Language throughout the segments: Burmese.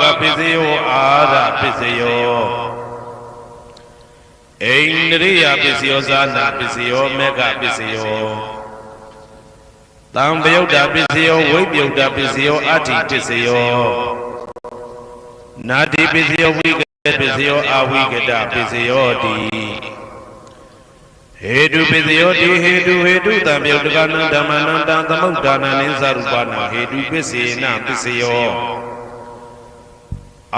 ကပိစယောအာရပိစယောအိန္ဒြိယပိစယောဇာနာပိစယောမေဃပိစယောတံပယုတ်တာပိစယောဝိပယုတ်တာပိစယောအဋ္ဌိပိစယောနာတိပိစယောဝိကပိစယောအဝိကတပိစယောတိဟေတုပိစယောတိဟေတုဟေတုတံပယုတ်တကနံဓမ္မနံတံသမုဒ္ဒါနံနိသရူပနာဟေတုပိစေနပိစယော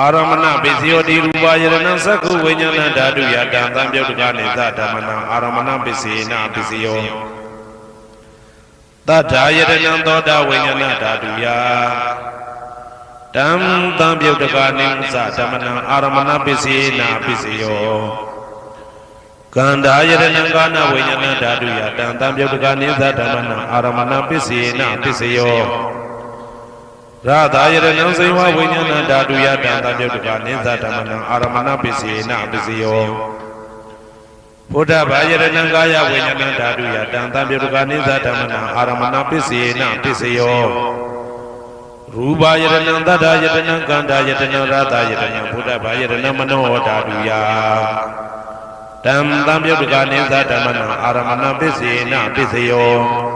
အာရမဏပိစီယောတိရူပယရဏသက္ခုဝိညာဏဓာတုယတံသံပြုတ်တကနေသဓမ္မနံအာရမဏပိစေနပိစီယောသတ္ထာယရဏသောတာဝိညာဏဓာတုယတံသံပြုတ်တကနေသဓမ္မနံအာရမဏပိစေနပိစီယောကန္တာယရဏကာနဝိညာဏဓာတုယတံသံပြုတ်တကနေသဓမ္မနံအာရမဏပိစေနပိစီယော ရသာယရဏံစေဝဝိညာဏဓာတုယတံတပြုတ်တကနိသဓမ္မနံအာရမဏပိစေနပိစယောဘုဒ္ဓဘာယရဏံကာယဝိညာဏဓာတုယတံတပြုတ်တကနိသဓမ္မနံအာရမဏပိစေနပိစယောရူပယရဏံတတ္တယတနံကန္တာယတနံရသယတနံဘုဒ္ဓဘာယရဏံမနောဓာတုယတံတပြုတ်တကနိသဓမ္မနံအာရမဏပိစေနပိစယော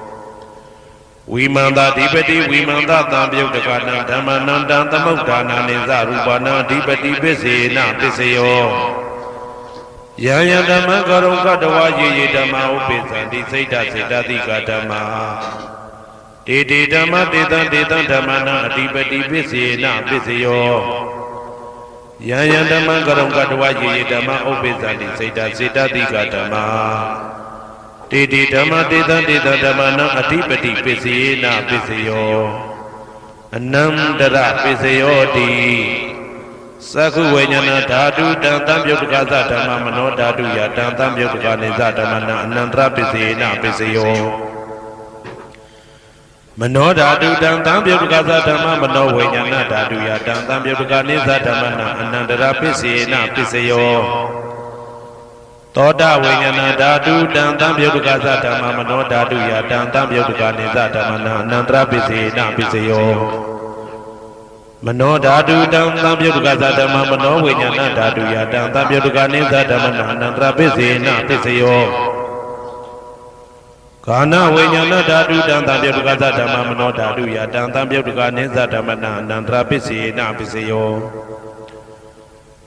ဝိမန္တာဓိပတိဝိမန္တတံပြုတ်တကနံဓမ္မနံတံသမုဒ္ဒါနာနိသရူပနာဓိပတိပစ္စေနပစ္စယောယံယံဓမ္မကရုံကတဝါယေယေဓမ္မဥပိသံတိစိတ်တစေတတိကဓမ္မာတေတေဓမ္မတေတံတေတံဓမ္မနံအဓိပတိပစ္စေနပစ္စယောယံယံဓမ္မကရုံကတဝါယေယေဓမ္မဥပိသံတိစိတ်တစေတတိကဓမ္မာ တေတိဓမ္မတေတံတေတံဓမ္မနံအဓိပတိပစ္စယေနပစ္စယောအနန္တရပစ္စယောတိသက္ခုဝိညာဏဓာတုတံတံပြုတ်တကသဓမ္မမနောဓာတုယတံတံပြုတ်တကနေသဓမ္မနံအနန္တရပစ္စယေနပစ္စယောမနောဓာတုတံတံပြုတ်တကသဓမ္မမနောဝိညာဏဓာတုယတံတံပြုတ်တကနေသဓမ္မနံအနန္တရပစ္စယေနပစ္စယော သောတာဝိညာဏဓာတုတံတံပြုတ်တကသဓမ္မမနောဓာတုယတံတံပြုတ်တကနေသဓမ္မနံအနန္တရပစ္စေနပစ္စယောမနောဓာတုတံတံပြုတ်တကသဓမ္မမနောဝိညာဏဓာတုယတံတံပြုတ်တကနေသဓမ္မနံအနန္တရပစ္စေနပစ္စယောကာနဝိညာဏဓာတုတံတံပြုတ်တကသဓမ္မမနောဓာတုယတံတံပြုတ်တကနေသဓမ္မနံအနန္တရပစ္စေနပစ္စယော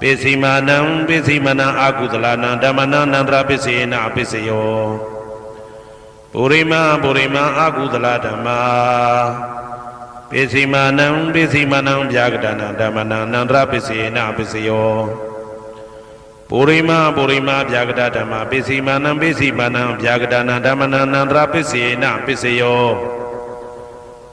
ပိစီမာနံပိစီမနံအာကုသလနံဓမ္မနံနန္တရာပိစေနအပိစယောပုရိမပုရိမအာကုသလဓမ္မာပိစီမာနံပိစီမနံဗျာကတနာဓမ္မနံနန္တရာပိစေနအပိစယောပုရိမပုရိမဗျာကတဓမ္မာပိစီမာနံပိစီမာနံဗျာကတနာဓမ္မနံနန္တရာပိစေနအပိစယော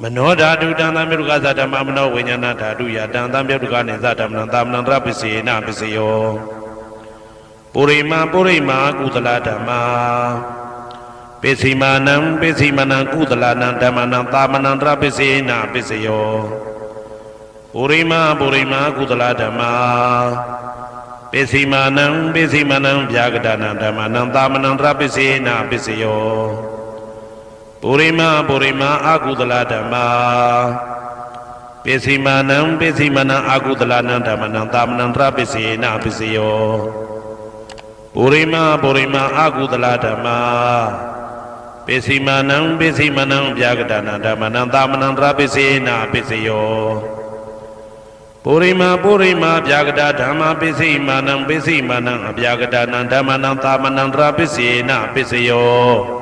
မနောဓာတုတံသံပြုတ်ကသဓမ္မမနောဝိညာဏဓာတုယတံသံပြုတ်ကနေသဓမ္မနံသာမဏံတရပစ္စေနပစ္စယောပုရိမာပုရိမာကုသလဓမ္မာပိစီမာနံပိစီမနံကုသလနံဓမ္မနံသာမဏံတရပိစေနာပိစယောပုရိမာပုရိမာကုသလဓမ္မာပိစီမာနံပိစီမနံဗျာကတနံဓမ္မနံသာမဏံတရပိစေနာပိစယော ပုရိမာပုရိမာအာကုသလဓမ္မာပိစီမာနံပိစီမနံအာကုသလနံဓမ္မနံသာမဏံတရပိစေနာပိစယောပုရိမာပုရိမာအာကုသလဓမ္မာပိစီမာနံပိစီမနံဗျာကတနာဓမ္မနံသာမဏံတရာပိစေနာပိစယောပုရိမာပုရိမာဗျာကတဓမ္မပိစိမာနံပိစိမာနံအဗျာကတနံဓမ္မနံသာမဏံတရာပိစေနာပိစယော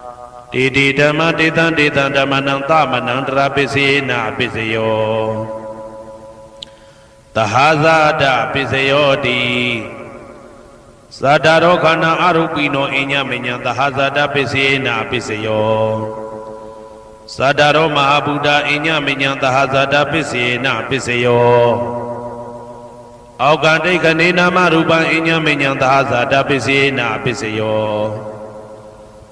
တေတိဓမ္မတေတံတေတံဓမ္မနံသာမဏံတရာပိစေနာပိစယောတဟာဇာတပိစယောတိသာတာရောခန္ဓာအရုပိနောအညမညံသဟာဇာတပိစေနာပိစယောသာတာရောမဟာဗုဒ္ဓအညမညံသဟာဇာတပိစေနပိစယောအောက်ကတိခဏေနာမရူပံအညမညံသဟာဇာတပိစေနပိစယော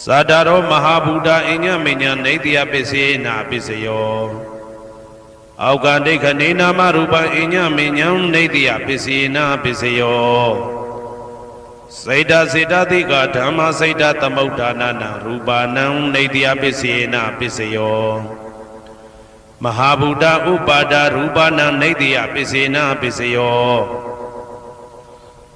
သတ္တရောမဟာဘူတာအညမဉ္ဉံနေတိယပစ္စယေနပစ္စယောအောက်ကဒိဋ္ဌနေနာမရူပအညမဉ္ဉံနေတိယပစ္စယေနပစ္စယောစေတစေတသိကဓမ္မစေတသမုဋ္ဌာနာနရူပါနံနေတိယပစ္စယေနပစ္စယောမဟာဗုဒ္ဓဥပါဒရူပနာနေတိယပစ္စေနာပစ္စယော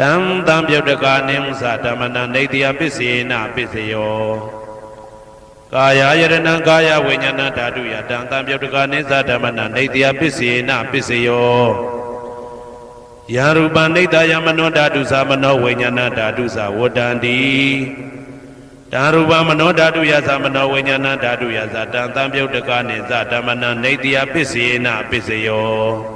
တံတံပြုတ်တကာနိမသဓမ္မနံနေတိယပစ္စေနပစ္စယောကာယယရဏံကာယဝိညာဏဓာတုယတံတံပြုတ်တကာနိသဓမ္မနံနေတိယပစ္စေနပစ္စယောယရူပနိတယမနောဓာတုသမနောဝိညာဏဓာတုသဝတ္တန္တိတံရူပမနောဓာတုယသမနောဝိညာဏဓာတုယသတံတံပြုတ်တကာနိသဓမ္မနံနေတိယပစ္စေနပစ္စယော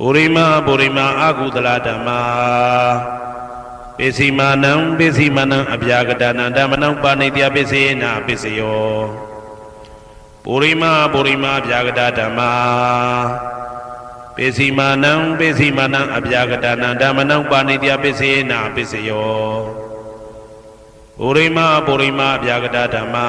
ပုရိမာပုရိမာအာကုသလဓမ္မာပိစီမာနံပိစီမာနံအပြာကတနာဓမ္မနံပါဏိတယပစ္စေနပစ္စယောပုရိမာပုရိမာအပြာကတဓမ္မာပိစီမာနံပိစီမာနံအပြာကတနာဓမ္မနံပါဏိတယပစ္စေနပစ္စယောပုရိမာပုရိမာအပြာကတဓမ္မာ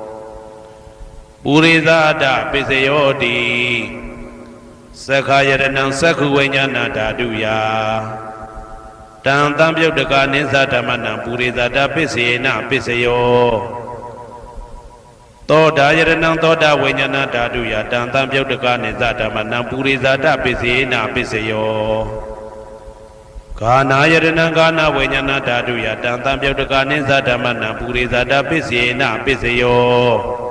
ပုရိသဒပစ္စယောတိသက္ခာယရဏံသက္ခုဝိညာဏဓာတုယတံတံပြုတ်တကနိသဓမ္မနံပုရိသတာပစ္စေနပစ္စယောသောတာယရဏံသောတာဝိညာဏဓာတုယတံတံပြုတ်တကနိသဓမ္မနံပုရိသတာပစ္စေနပစ္စယောဂာနာယရဏံဂာနာဝိညာဏဓာတုယတံတံပြုတ်တကနိသဓမ္မနံပုရိသတာပစ္စေနပစ္စယော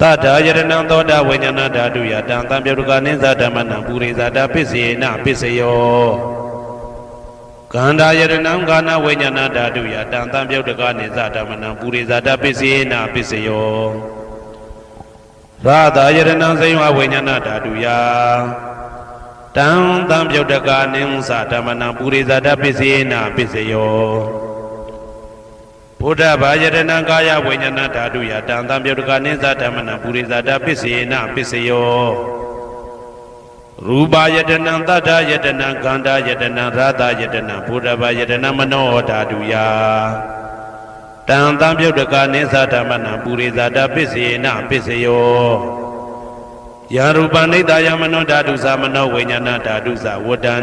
တတယရဏံသောတာဝိညာဏဓာတုယတံတံပြုတ်ကနိသဓမ္မနံပုရိသတာပစ္စေနပစ္စယောကန္တာယရဏံကာနဝိညာဏဓာတုယတံတံပြုတ်ကနိသဓမ္မနံပုရိသတာပစ္စေနပစ္စယောရာသာယရဏံစိဝဝိညာဏဓာတုယတံတံပြုတ်ကနိသဓမ္မနံပုရိသတာပစ္စေနပစ္စယော ဘုဒ္ဓဘာယတနာကာယဝိညာဏဓာတုယတံတံပြုတ်ကနိသဓမ္မနံပုရိသတာပစ္စေနပစ္စယောရူပယတနံတတ္ထယတနံခန္ဓာယတနံရာသယတနံဘုဒ္ဓဘာယတနံမနောဓာတုယတံတံပြုတ်တကာနိသဓမ္မနံပုရိသတာပစ္စယေနပစ္စယောယာရူပနိတယမနောဓာတုသမနောဝိညာဏဓာတုသဝတ္တန္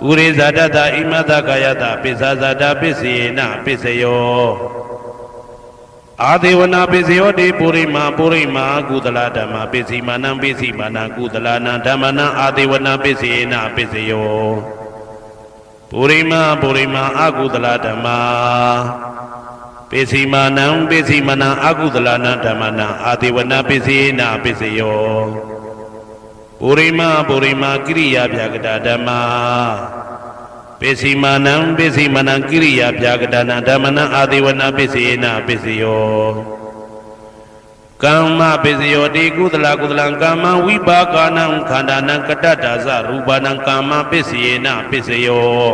ပုရိဇာတတဣမတကာယတပိစ္ဆာဇာတပိစ္ဆေနပိစ္ဆယောအာဒေဝနာပိစ္ဆယောတိပုရိမာပုရိမာကုသလဓမ္မာပိစ္ဆိမာနံပိစ္ဆိမာနံကုသလနံဓမ္မနံအာဒေဝနာပိစ္ဆေနပိစ္ဆယောပုရိမာပုရိမာအကုသလဓမ္မာပိစီမာနံပိစီမနံအကုသလနံဓမ္မနံအာတိဝနပိစီနာပိစယော ပုရိမပုရိမကိရိယာဗျာကတာဓမ္မာပိစီမာနံပိစီမနံကိရိယာဗျာကတာနံဓမ္မနံအာတိဝနပိစီနာပိစယောကမ္မပိစယောတိကုသလကုသလံကာမဝိပါကနံခန္ဓာနံကတ္တတာသရူပနံကာမပိစီနာပိစယော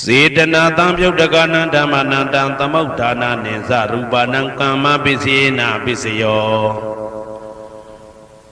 စေတနာတံပြုတ်တကနံဓမ္မနံတံသမုဋ္ဌာနာနိသရူပနံကမ္မပစ္စေနာပစ္စယော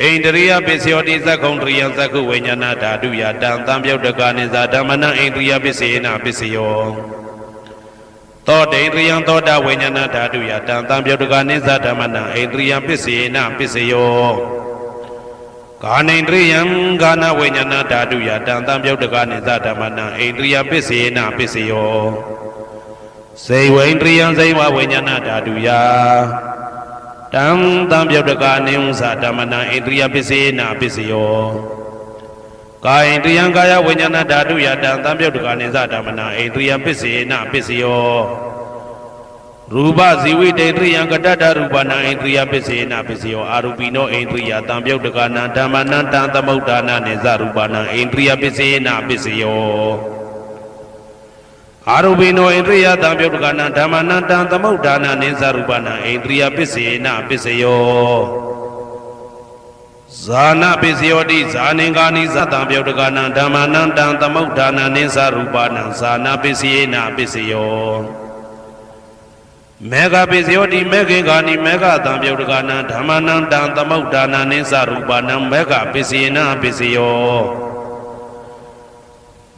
ဣန္ဒရိယပစ္စယောတိသက္ကုံတရိယသက္ကုဝိညာဏဓာတုယတံတံပြုတ်တကနိသဓမ္မနံဣန္ဒရိယပစ္စေနပစ္စယောသောတေန္ဒရိယသောတာဝိညာဏဓာတုယတံတံပြုတ်တကနိသဓမ္မနံဣန္ဒရိယပစ္စေနပစ္စယောကာနိန္ဒရိယံဂာနဝိညာဏဓာတုယတံတံပြုတ်တကနိသဓမ္မနံဣန္ဒရိယပစ္စေနပစ္စယောစေဝိန္ဒရိယံဇိဝဝိညာဏဓာတုယ တံတံပြုတ်တကနိဝသဓမ္မနံဣန္ဒရိယပစ္စေနပစ္စယောကာယန္ဒရိယံကာယဝိညာဏဓာတုယတံတံပြုတ်တကနိသဓမ္မနံဣန္ဒရိယပစ္စေနပစ္စယောရူပဇီဝိတေတရိယံကတ္တတရူပနာဣန္ဒြိယပစ္စေနပစ္စယောအာရူပိနောဣန္ဒြိယတံပြုတ်တကနာဓမ္မနံတံသမုဋ္ဌာနာနေဇရူပနာဣန္ဒြိယပစ္စေနပစ္စယော အာရူပိနောဣန္ဒြိယတံပြုတ်တကနာဓမ္မနံတံသမုဋ္ဌာနာနေဇရူပနာဣန္ဒြိယပစ္စေနပစ္စယောဇာနာပစ္စယောတိဇာနင်္ဂာနိသတံပြုတ်တကနာဓမ္မနံတံသမုဋ္ဌာနာနေဇရူပနာဇာနာပစ္စယေနပစ္စယောမေဃပိစယောတိမေခေကာနိမေဃတံပြုတ်တကနံဓမ္မနံတံသမုဋ္ဌာနာနိသရူပနံမေဃပိစေနပိစယော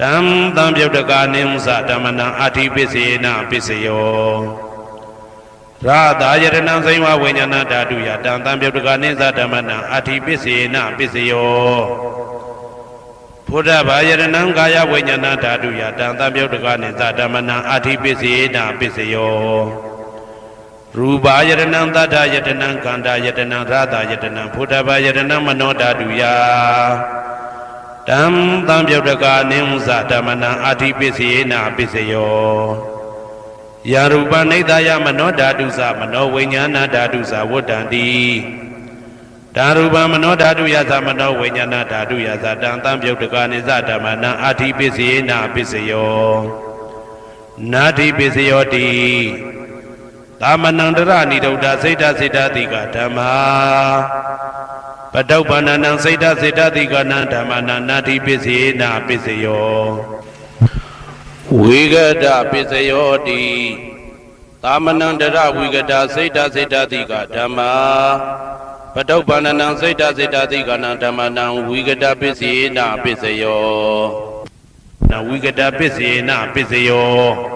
တံတံပြုတ်တကနိသဓမ္မနံအာတိပစ္စေနပစ္စယောရာသာယရဏံဇိဝဝိညာဏဓာတုယာတံတံပြုတ်တကနိသဓမ္မနံအာတိပစ္စေနပစ္စယောဘုဒ္ဓဘာယရဏံကာယဝိညာဏဓာတုယတံတံပြုတ်တကနိသဓမ္မနံအာထိပစ္စေနာပစ္စယောရူပါယရဏံတတ္ထယတနံကန္တာယတနံရာတာယတနံဘုဒ္ဓဘာယရဏံမနောဓာတုယ တံတံပြုတ်တကနိသဓမ္မနံအာထိပစ္စေနာပစ္စယောယာရူပနိဒာယမနောဓာတုသမနောဝိညာဏဓာတုသဝတ္တံတိဓာရူပမနောဓာတုယသမနောဝိညာဏဓာတုယသတံတံပြုတ်တကနိသဓမ္မနံအာတိပစ္စယေနာပစ္စယောနာတိပစ္စယောတိသာမဏံတရဏိဒုဒ္ဓစိတ်တစိတ်တတိကဓမ္မာ ပတုပ္ပန္နံစိတ်တစိတ်တတိကနံဓမ္မနံနာတိပစ္စယေနာပစ္စယောဝေကတပစ္စယောတိသာမဏံတရဝိကတစိတ်တစိတ်တတိကဓမ္မာပတုပ္ပန္နံစိတ်တစိတ်တသိကနံဓမ္မနံဝိကတပစ္စေနပစ္စယောနဝိကတပစ္စေနပစ္စယော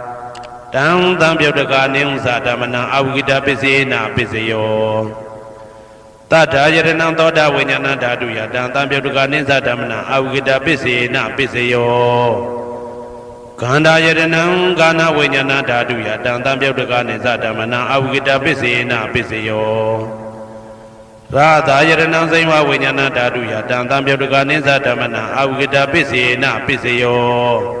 တံတံပြုတ်တကာနိဥ္စာဓမ္မနံအဝိကတပစ္စေနာပစ္စယောတတ္ထာယရဏံသောတာဝိညာဏဓာတုယတံတံပြုတ်တကာနိဥ္စာဓမ္မနံအဝိကတပစ္စေနာပစ္စယောခန္ဓာယရဏံကာနဝိညာဏဓာတုယတံတံပြုတ်တကာနိဥ္စာဓမ္မနံအဝိကတပစ္စေနာပစ္စယောရာသာယရဏံစိမ္ဝဝိညာဏဓာတုယတံတံပြုတ်တကာနိဥ္စာဓမ္မနံအဝိကတပစ္စေနာပစ္စယော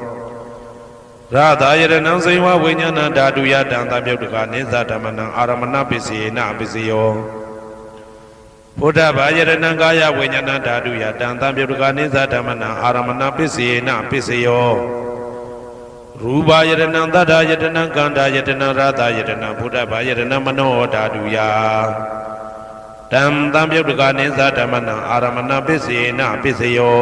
ရသာယရဏံစေဝဝိညာဏဓာတုယတံသံပြုတ်တကာနိသဓမ္မနံအာရမဏပစ္စယေနာပစ္စယောဘုဒ္ဓဘာယရဏံကာယဝိညာဏဓာတုယတံသံပြုတ်တကာနိသဓမ္မနံအာရမဏပစ္စယေနာပစ္စယောရူပယတနံတတ္ထာယတနံကန္တာယတနံရသယတနံဘုဒ္ဓဘာယတနံမနောဓာတုယတံတံပြုတ်တကနိသဓမ္မနံအာရမဏပစ္စေနပစ္စယော